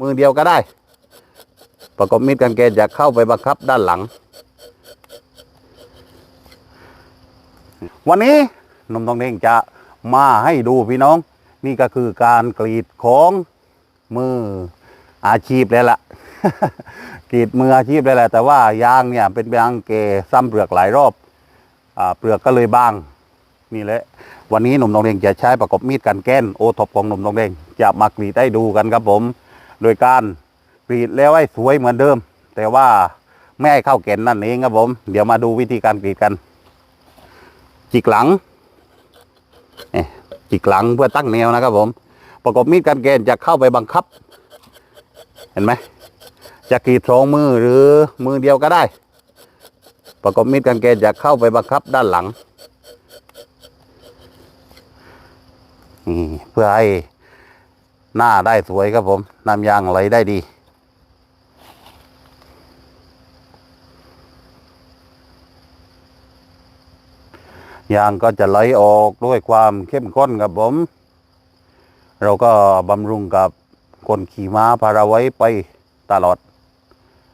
มือเดียวก็ได้ ประกบมิดกันเกณฑ์จะเข้าไปบังคับด้านหลัง วันนี้หนมทองเด้งจะมาให้ดูพี่น้อง นี่ก็คือการกรีดของมืออาชีพเลยล่ะกรีดมืออาชีพเลยแหละแต่ว่ายางเนี่ยเป็นยางเกซ้ำเปลือกหลายรอบอเปลือกก็เลยบางนี่แหละวันนี้หนุ่มทองเด้งจะใช้ประกอบมีดกันแก้นโอท็อปของหนุ่มทองเด้งจะมากรีดให้ดูกันครับผม โดยการกรีดแล้วให้สวยเหมือนเดิม แต่ว่าไม่ให้เข้าแก่นนั่นเองครับผม เดี๋ยวมาดูวิธีการกรีดกัน จิกหลังเอ๊ะจิกหลังเพื่อตั้งแนวนะครับผม ประกอบมีดกันแกนจะเข้าไปบังคับ เห็นไหมจะกรีดสองมือหรือมือเดียวก็ได้ ประกอบมีดกันแกนจะเข้าไปบังคับด้านหลังนี่เพื่อให้ หน้าได้สวยครับผม น้ำยางไหลได้ดี ยางก็จะไหลออกด้วยความเข้มข้นครับผม เราก็บำรุงกับคนขี่ม้าพาราไว้ไปตลอด